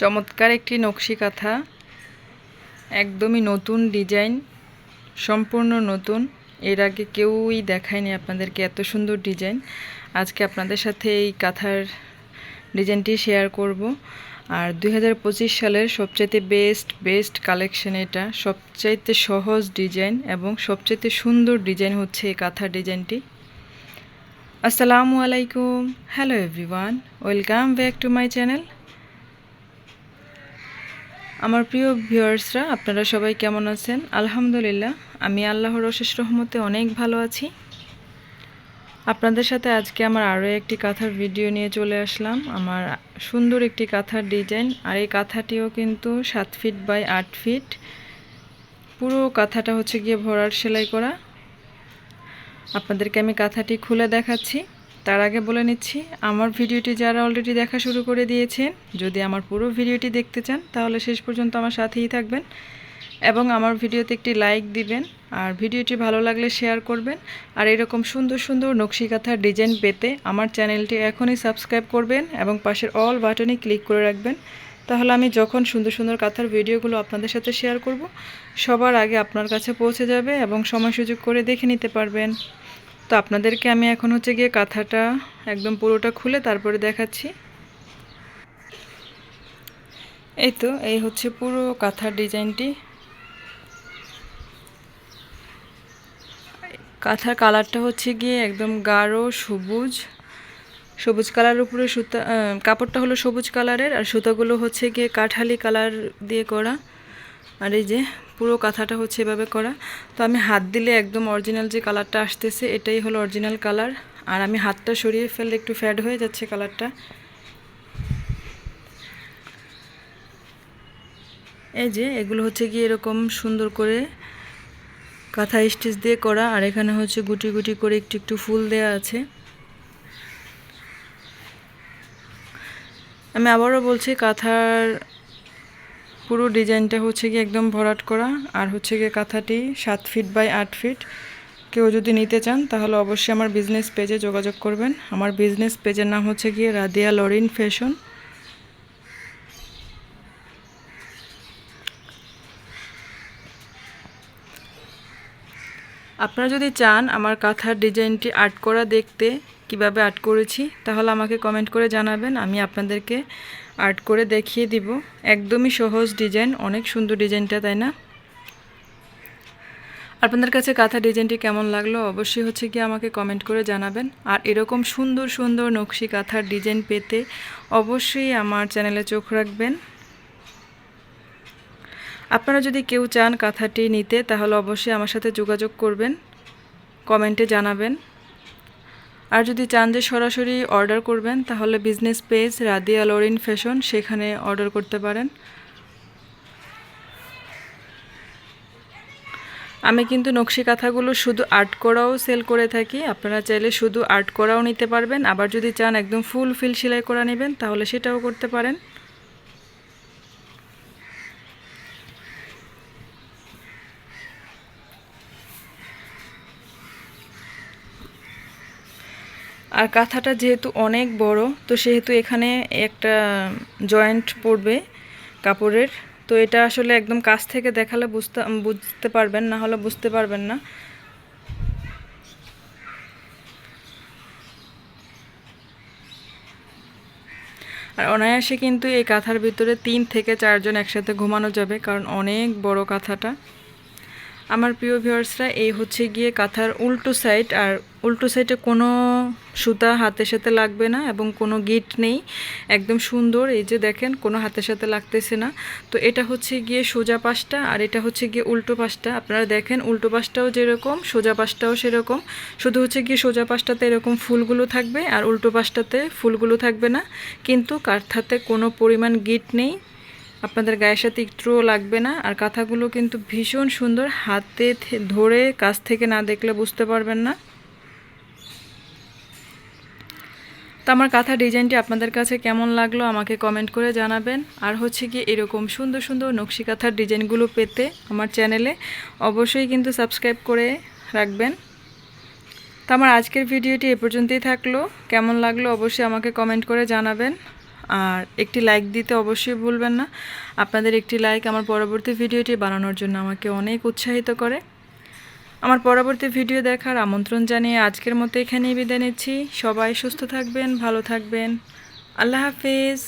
চমৎকার একটি নকশি কাঁথা একদমই নতুন ডিজাইন, সম্পূর্ণ নতুন। এর আগে কেউই দেখায়নি আপনাদেরকে এত সুন্দর ডিজাইন। আজকে আপনাদের সাথে এই কাঁথার ডিজাইনটি শেয়ার করব। আর দুই হাজার পঁচিশ সালের সবচাইতে বেস্ট বেস্ট কালেকশন এটা। সবচাইতে সহজ ডিজাইন এবং সবচাইতে সুন্দর ডিজাইন হচ্ছে এই কাঁথার ডিজাইনটি। আসসালামু আলাইকুম। Hello everyone welcome back to my channel আমার প্রিয় ভিউয়ার্সরা, আপনারা সবাই কেমন আছেন? আলহামদুলিল্লাহ, আমি আল্লাহর অশেষ রহমতে অনেক ভালো আছি। আপনাদের সাথে আজকে আমার আরও একটি কাঁথার ভিডিও নিয়ে চলে আসলাম। আমার সুন্দর একটি কাঁথার ডিজাইন, আর এই কাঁথাটিও কিন্তু সাত ফিট বাই আট ফিট। পুরো কাঁথাটা হচ্ছে গিয়ে ভরার সেলাই করা। আপনাদেরকে আমি কাঁথাটি খুলে দেখাচ্ছি। তার আগে বলে নিচ্ছি, আমার ভিডিওটি যারা অলরেডি দেখা শুরু করে দিয়েছেন, যদি আমার পুরো ভিডিওটি দেখতে চান, তাহলে শেষ পর্যন্ত আমার সাথেই থাকবেন এবং আমার ভিডিওতে একটি লাইক দিবেন, আর ভিডিওটি ভালো লাগলে শেয়ার করবেন, আর এরকম সুন্দর সুন্দর নকশি কাঁথার ডিজাইন পেতে আমার চ্যানেলটি এখনই সাবস্ক্রাইব করবেন এবং পাশের অল বাটনে ক্লিক করে রাখবেন। তাহলে আমি যখন সুন্দর সুন্দর কাঁথার ভিডিওগুলো আপনাদের সাথে শেয়ার করব, সবার আগে আপনার কাছে পৌঁছে যাবে এবং সময় সুযোগ করে দেখে নিতে পারবেন। তো আপনাদেরকে আমি এখন হচ্ছে গিয়ে কাঁথাটা একদম পুরোটা খুলে তারপরে দেখাচ্ছি। এই তো, এই হচ্ছে পুরো কাঁথার ডিজাইনটি। কাঁথার কালারটা হচ্ছে গিয়ে একদম গাঢ়, সবুজ। সবুজ কালারের উপরে সুতা কাপড়টা হলো সবুজ কালারের আর সুতাগুলো হচ্ছে গিয়ে কাঠালি কালার দিয়ে করা। আর এই যে পুরো কাঁথাটা হচ্ছে এভাবে করা। তো আমি হাত দিলে একদম অরিজিনাল যে কালারটা আসতেছে, এটাই হলো অরিজিনাল কালার আর আমি হাতটা সরিয়ে ফেললে একটু ফ্যাড হয়ে যাচ্ছে কালারটা এই যে, এগুলো হচ্ছে গিয়ে এরকম সুন্দর করে কাঁথা স্টিচ দিয়ে করা। আর এখানে হচ্ছে গুটি গুটি করে একটু একটু ফুল দেয়া আছে। আমি আবারও বলছি, কাঁথার পুরো ডিজাইনটা হচ্ছে গিয়ে একদম ভরাট করা, আর হচ্ছে গিয়ে কাঁথাটি সাত ফিট বাই আট ফিট কেউ যদি নিতে চান, তাহলে অবশ্যই আমার বিজনেস পেজে যোগাযোগ করবেন। আমার বিজনেস পেজের নাম হচ্ছে গিয়ে রাদিয়া লরিন ফ্যাশন আপনারা যদি চান আমার কাঁথার ডিজাইনটি আর্ট করা দেখতে কীভাবে আর্ট করেছি, তাহলে আমাকে কমেন্ট করে জানাবেন। আমি আপনাদেরকে আর্ট করে দেখিয়ে দিব। একদমই সহজ ডিজাইন, অনেক সুন্দর ডিজাইনটা, তাই না? আপনাদের কাছে কাঁথা ডিজাইনটি কেমন লাগল অবশ্যই হচ্ছে কি আমাকে কমেন্ট করে জানাবেন। আর এরকম সুন্দর সুন্দর নকশি কাঁথার ডিজাইন পেতে অবশ্যই আমার চ্যানেলে চোখ রাখবেন। আপনারা যদি কেউ চান কাঁথাটি নিতে, তাহলে অবশ্যই আমার সাথে যোগাযোগ করবেন, কমেন্টে জানাবেন। আর যদি চান যে সরাসরি অর্ডার করবেন, তাহলে business page Radia Lorin fashion সেখানে অর্ডার করতে পারেন। আমি কিন্তু নকশি কাঁথাগুলো শুধু আর্ট করাও সেল করে থাকি। আপনারা চাইলে শুধু আর্ট করাও নিতে পারবেন। আবার যদি চান একদম ফুল ফিল সেলাই করা নেবেন, তাহলে সেটাও করতে পারেন। আর কাঁথাটা যেহেতু অনেক বড়, তো সেহেতু এখানে একটা জয়েন্ট পড়বে কাপড়ের। তো এটা আসলে একদম কাছ থেকে দেখালে বুঝতে বুঝতে পারবেন, না হলে বুঝতে পারবেন না। আর অনায়াসে কিন্তু এই কাঁথার ভিতরে তিন থেকে চারজন একসাথে ঘুমানো যাবে, কারণ অনেক বড় কাঁথাটা। আমার প্রিয় ভিউয়ার্সরা, এই হচ্ছে গিয়ে কাঁথার উল্টো সাইড আর উল্টো সাইডে কোনো সুতা হাতের সাথে লাগবে না এবং কোনো গিট নেই, একদম সুন্দর। এই যে দেখেন, কোনো হাতের সাথে লাগতেছে না। তো এটা হচ্ছে গিয়ে সোজা পাশটা, আর এটা হচ্ছে গিয়ে উল্টো পাশটা। আপনারা দেখেন, উল্টো পাশটাও যেরকম, সোজা পাশটাও সেরকম। শুধু হচ্ছে গিয়ে সোজা পাশটাতে এরকম ফুলগুলো থাকবে, আর উল্টো পাশটাতে ফুলগুলো থাকবে না। কিন্তু কাঠাতে কোনো পরিমাণ গিট নেই। আপনাদের গায়ের সাথে একটুও লাগবে না। আর কাঁথাগুলো কিন্তু ভীষণ সুন্দর। হাতে ধরে কাছ থেকে না দেখলে বুঝতে পারবেন না। তো আমার কাঁথা ডিজাইনটি আপনাদের কাছে কেমন লাগল আমাকে কমেন্ট করে জানাবেন। আর হচ্ছে কি এরকম সুন্দর সুন্দর নকশি কাঁথার ডিজাইনগুলো পেতে আমার চ্যানেলে অবশ্যই কিন্তু সাবস্ক্রাইব করে রাখবেন। তো আমার আজকের ভিডিওটি এ পর্যন্তই থাকল। কেমন লাগল অবশ্যই আমাকে কমেন্ট করে জানাবেন। আর একটি লাইক দিতে অবশ্যই ভুলবেন না। আপনাদের একটি লাইক আমার পরবর্তী ভিডিওটি বানানোর জন্য আমাকে অনেক উৎসাহিত করে। আমার পরবর্তী ভিডিও দেখার আমন্ত্রণ জানিয়ে আজকের মতো এখানেই বিদায় নিচ্ছি। সবাই সুস্থ থাকবেন, ভালো থাকবেন। আল্লাহ হাফিজ।